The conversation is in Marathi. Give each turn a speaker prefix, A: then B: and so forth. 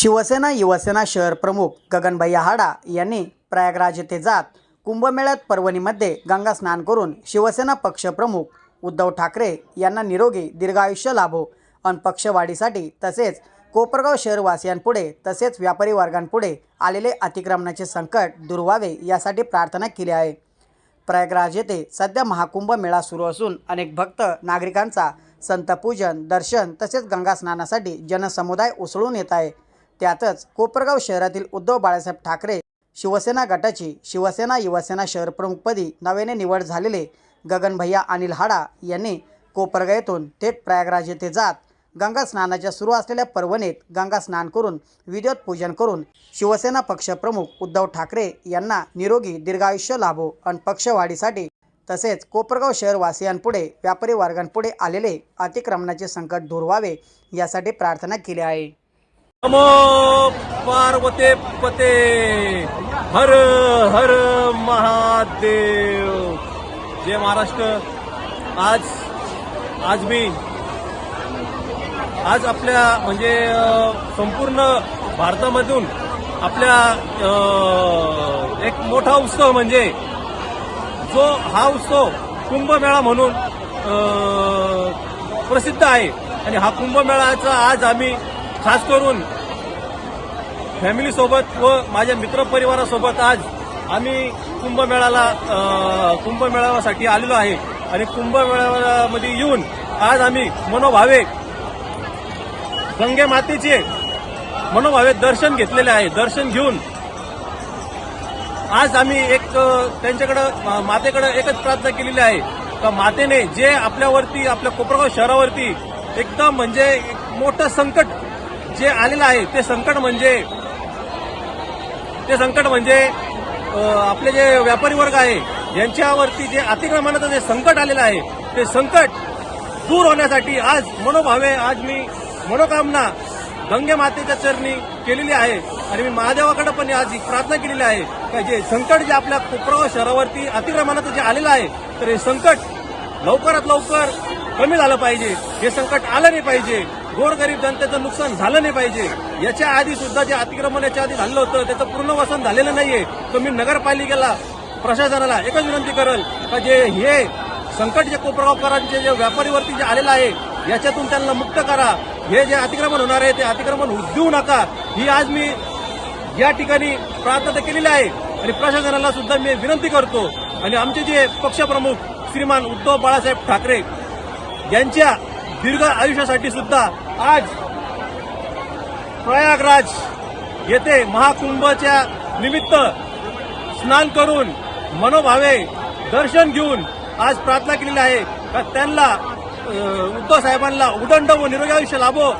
A: शिवसेना युवसेना शहर प्रमुख गगनभैया हाडा यांनी प्रयागराज येथे जात कुंभमेळ्यात पर्वणीमध्ये गंगा स्नान करून शिवसेना पक्षप्रमुख उद्धव ठाकरे यांना निरोगी दीर्घायुष्य लाभो. अन पक्षवाढीसाठी तसेच कोपरगाव शहरवासियांपुढे तसेच व्यापारी वर्गांपुढे आलेले अतिक्रमणाचे संकट दूर व्हावे यासाठी प्रार्थना केली आहे. प्रयागराज येथे सध्या महाकुंभ मेळा सुरू असून अनेक भक्त नागरिकांचा संतपूजन दर्शन तसेच गंगा स्नानासाठी जनसमुदाय उसळून येत आहे. त्यातच कोपरगाव शहरातील उद्धव बाळासाहेब ठाकरे शिवसेना गटाची शिवसेना युवसेना शहरप्रमुखपदी नव्याने निवड झालेले गगनभैया अनिल हाडा यांनी कोपरगाव येथून थेट प्रयागराज येथे जात गंगा स्नानाच्या सुरू असलेल्या पर्वणीत गंगा स्नान करून विद्युत पूजन करून शिवसेना पक्षप्रमुख उद्धव ठाकरे यांना निरोगी दीर्घायुष्य लाभो आणि पक्षवाढीसाठी तसेच कोपरगाव शहरवासियांपुढे व्यापारी वर्गांपुढे आलेले अतिक्रमणाचे संकट दूर व्हावे यासाठी प्रार्थना केली आहे.
B: नमो पार्वते पते। हर हर महादेव। जय महाराष्ट्र। आज आज मी आज आपल्या म्हणजे संपूर्ण भारतामधून आपल्या एक मोठा उत्सव म्हणजे जो हा उत्सव कुंभमेळा म्हणून प्रसिद्ध आहे. आणि हा कुंभमेळाचा आज आम्ही खास करून फॅमिलीसोबत व माझ्या मित्रपरिवारासोबत आज आम्ही कुंभमेळ्याला कुंभमेळावासाठी आलेलो आहे. आणि कुंभमेळाव्यामध्ये येऊन आज आम्ही मनोभावे गंगे मातेचे मनोभावे दर्शन घेतलेले आहे. दर्शन घेऊन आज आम्ही एक त्यांच्याकडं मातेकडं एकच प्रार्थना केलेली आहे. का मातेने जे आपल्यावरती आपल्या कोपरगाव शहरावरती एकदम म्हणजे एक मोठं संकट जे आलेलं आहे ते संकट म्हणजे ते संकट म्हणजे आपले जे व्यापारी वर्ग आहे यांच्यावरती जे अतिक्रमणाचं जे संकट आलेलं आहे ते संकट दूर होण्यासाठी आज मनोभावे आज मी मनोकामना गंगे मातेच्या चरणी केलेली आहे. आणि मी महादेवाकडे पण आज ही प्रार्थना केलेली आहे का जे संकट जे आपल्या कोपराव शहरावरती अतिक्रमणाचं जे आलेलं आहे तर हे संकट लवकरात लवकर कमी झालं पाहिजे. हे संकट आलं नाही पाहिजे. गोरगरीब जनतेचं नुकसान झालं नाही पाहिजे. याच्या आधी सुद्धा जे अतिक्रमण याच्या आधी झालं होतं त्याचं पूर्ण वसन झालेलं नाहीये. तर मी नगरपालिकेला प्रशासनाला एकच विनंती करेल का जे हे संकट जे कोपरगावकरांचे जे व्यापारीवरती जे आलेलं आहे याच्यातून त्यांना मुक्त करा. हे जे अतिक्रमण होणार आहे ते अतिक्रमण देऊ नका. ही आज मी या ठिकाणी प्रार्थना केलेली आहे आणि प्रशासनाला सुद्धा मी विनंती करतो. आणि आमचे जे पक्षप्रमुख श्रीमान उद्धव बाळासाहेब ठाकरे यांच्या दीर्घ आयुष्यासाठी सुद्धा आज प्रयागराज येथे महाकुंभच्या निमित्त स्नान करून मनोभावे दर्शन घेऊन आज प्रार्थना केलेली आहे. का त्यांना उद्धव साहेबांना उदंड व निरोगी आयुष्य लाभो.